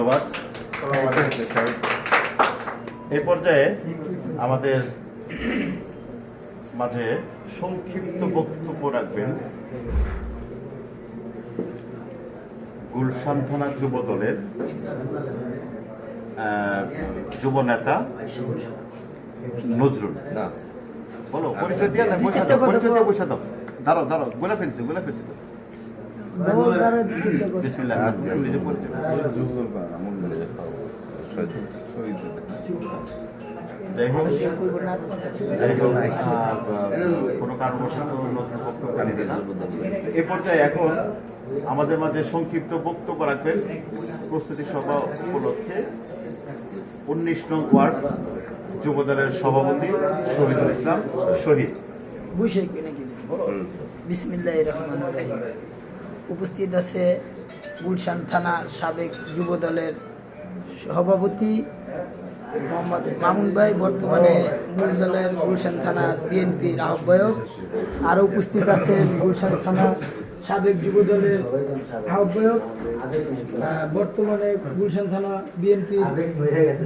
ধন্যবাদ। এই পর্যায়ে আমাদের মাঝে সংক্ষিপ্ত বক্তব্য রাখবেন। গুলশান থানা যুব দলের আহ, যুব নেতা নজরুল। বলো পরিচয় দিয়ে না পয়সা দাও পরিচয় দিয়ে পয়সা দাও। দাঁড়াও দাঁড়াও গোলা ফেলছে গোলা ফেলছে। যাই হোক যাই হোক আহ, কোনো কারণবশত নতুন বক্তব্য নিবে না। এ পর্যায়ে এখন আমাদের মাঝে সংক্ষিপ্ত বক্তব্য রাখবেন। প্রস্তুতি সভা উপলক্ষে উনিশ নং ওয়ার্ড যুবদলের সভাপতি শহীদুল ইসলাম শহীদ। বুঝে নাকি? বিসমিল্লাহ রহমান রাহিম। উপস্থিত আছে গুলশান থানা সাবেক যুব দলের সভাপতি মোহাম্মদ মামুন ভাই, বর্তমানে মূল দলের গুলশান থানা বিএনপির আহ্বায়ক। আরও উপস্থিত আছেন গুলশান থানা সাবেক যুব দলের আহ্বায়ক বর্তমানে গুলশান থানা বিএনপির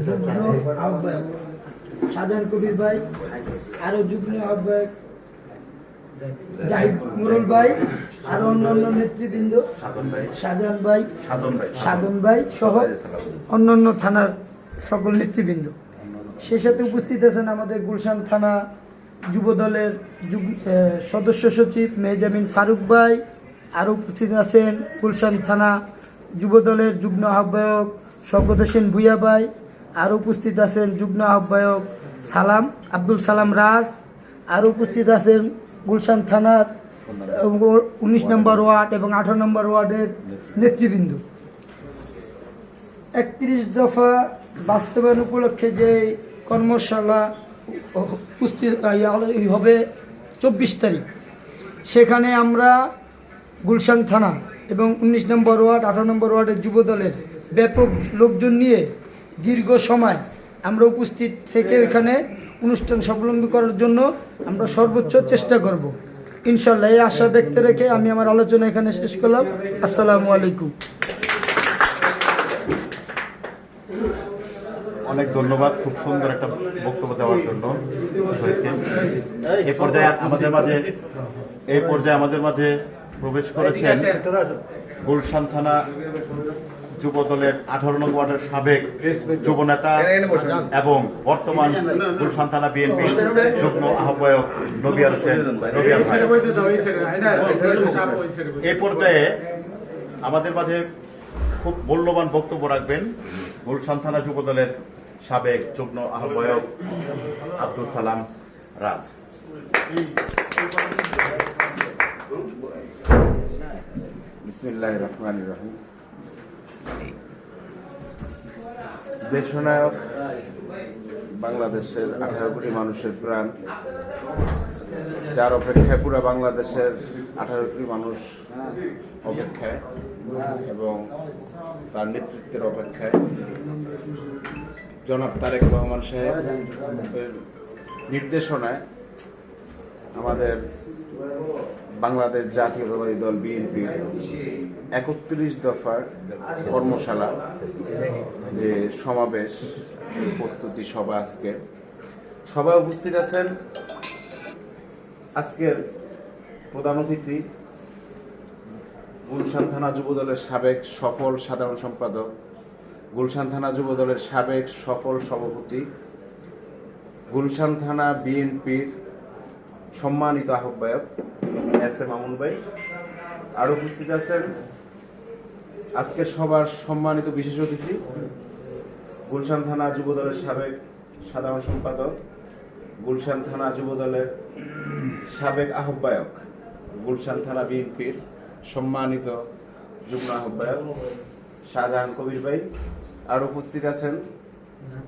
যুগ্ম আহ্বায়ক। সাধারণ কবির ভাই আরও যুগ্ম আহ্বায়ক। জাহিদ মুরুল ভাই আর অন্যান্য নেতৃবৃন্দ ভাই। সাধন ভাই। সহ অন্যান্য থানার সকল নেতৃবৃন্দ। সে সাথে উপস্থিত আছেন আমাদের গুলশান থানা যুব দলের যুগ- সদস্য সচিব মেহজামিন ফারুক ভাই। আরও উপস্থিত আছেন গুলশান থানা যুব দলের যুগ্ম আহ্বায়ক হোসেন ভুইয়া ভাই। আরও উপস্থিত আছেন যুগ্ম আহ্বায়ক সালাম আব্দুল সালাম রাজ। আরও উপস্থিত আছেন গুলশান থানার উনিশ নম্বর ওয়ার্ড এবং আঠারো নম্বর ওয়ার্ডের নেতৃবৃন্দ। একত্রিশ দফা বাস্তবায়ন উপলক্ষে যে কর্মশালা হবে চব্বিশ তারিখ। সেখানে আমরা গুলশান থানা এবং উনিশ নম্বর ওয়ার্ড, আঠারো নম্বর ওয়ার্ডের যুব দলের ব্যাপক লোকজন নিয়ে দীর্ঘ সময় আমরা উপস্থিত থেকে এখানে অনুষ্ঠান স্বাবলম্বী করার জন্য আমরা সর্বোচ্চ চেষ্টা করব। ইনশাল্লাহ এই আশা ব্যক্ত রেখে আমি আমার আলোচনা এখানে শেষ করলাম। আসসালামু আলাইকুম। অনেক ধন্যবাদ, খুব সুন্দর একটা বক্তব্য দেওয়ার জন্য এই পর্যায়ে আমাদের মাঝে এই পর্যায়ে আমাদের মাঝে প্রবেশ করেছেন গুলশান থানা যুব দলের আঠারো নং ওয়ার্ডের সাবেক যুব নেতা এবং বর্তমান গুলশান থানা বিএনপি যুগ্ম আহ্বায়ক নবিয়ার হোসেন নবিয়ার এই পর্যায়ে আমাদের মাঝে খুব মূল্যবান বক্তব্য রাখবেন গুলশান থানা যুব দলের সাবেক যুগ্ম আহ্বায়ক আব্দুল সালাম রাজ। বিসমিল্লাহ রহমান রহিম। দেশনায়ক বাংলাদেশের আঠারো কোটি মানুষের প্রাণ। যার অপেক্ষায় পুরো বাংলাদেশের আঠারো কোটি মানুষ অপেক্ষায় এবং তার নেতৃত্বের অপেক্ষায়। জনাব তারেক রহমান সাহেবের নির্দেশনায় আমাদের বাংলাদেশ জাতীয়তাবাদী দল বিএনপি একত্রিশ দফার কর্মশালা, যে সমাবেশ প্রস্তুতি সভা আজকে। সবাই উপস্থিত আছেন আজকের প্রধান অতিথি, গুলশান থানা যুব দলের সাবেক সফল সাধারণ সম্পাদক, গুলশান থানা যুব দলের সাবেক সফল সভাপতি, গুলশান থানা বিএনপির সম্মানিত আহ্বায়ক এস এ মামুন ভাই। আর উপস্থিত আছেন আজকের সবার সম্মানিত বিশেষ অতিথি, গুলশান থানা যুব দলের সাবেক সাধারণ সম্পাদক, গুলশান থানা যুব দলের সাবেক আহ্বায়ক, গুলশান থানা বিএনপির সম্মানিত যুগ্ম আহ্বায়ক শাহজাহান কবির ভাই। আর উপস্থিত আছেন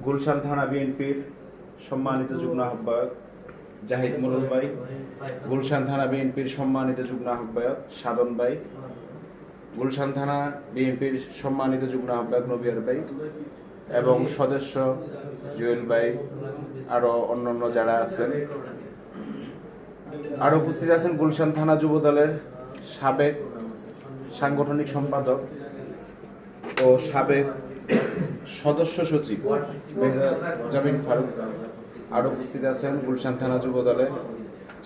গুলশান থানা বিএনপির সম্মানিত যুগ্ম আহ্বায়ক জাহিদ মুরুল ভাই, গুলশান থানা বিএনপির সম্মানিত যুগ্ম আহ্বায়ক সাধন ভাই, গুলশান থানা বিএনপির সম্মানিত যুগ্ম আহ্বায়ক নবিয়ার ভাই এবং সদস্য জুয়েল ভাই, আরও অন্যান্য যারা আছেন। আর উপস্থিত আছেন গুলশান থানা যুব দলের সাবেক সাংগঠনিক সম্পাদক ও সাবেক সদস্য সচিব জামিন ফারুক। আরও উপস্থিত আছেন গুলশান থানা যুব দলের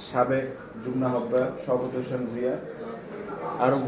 সাবেক যুগ্ম আহ্বায়ক শওকত হোসেন ভূঁইয়া। আরও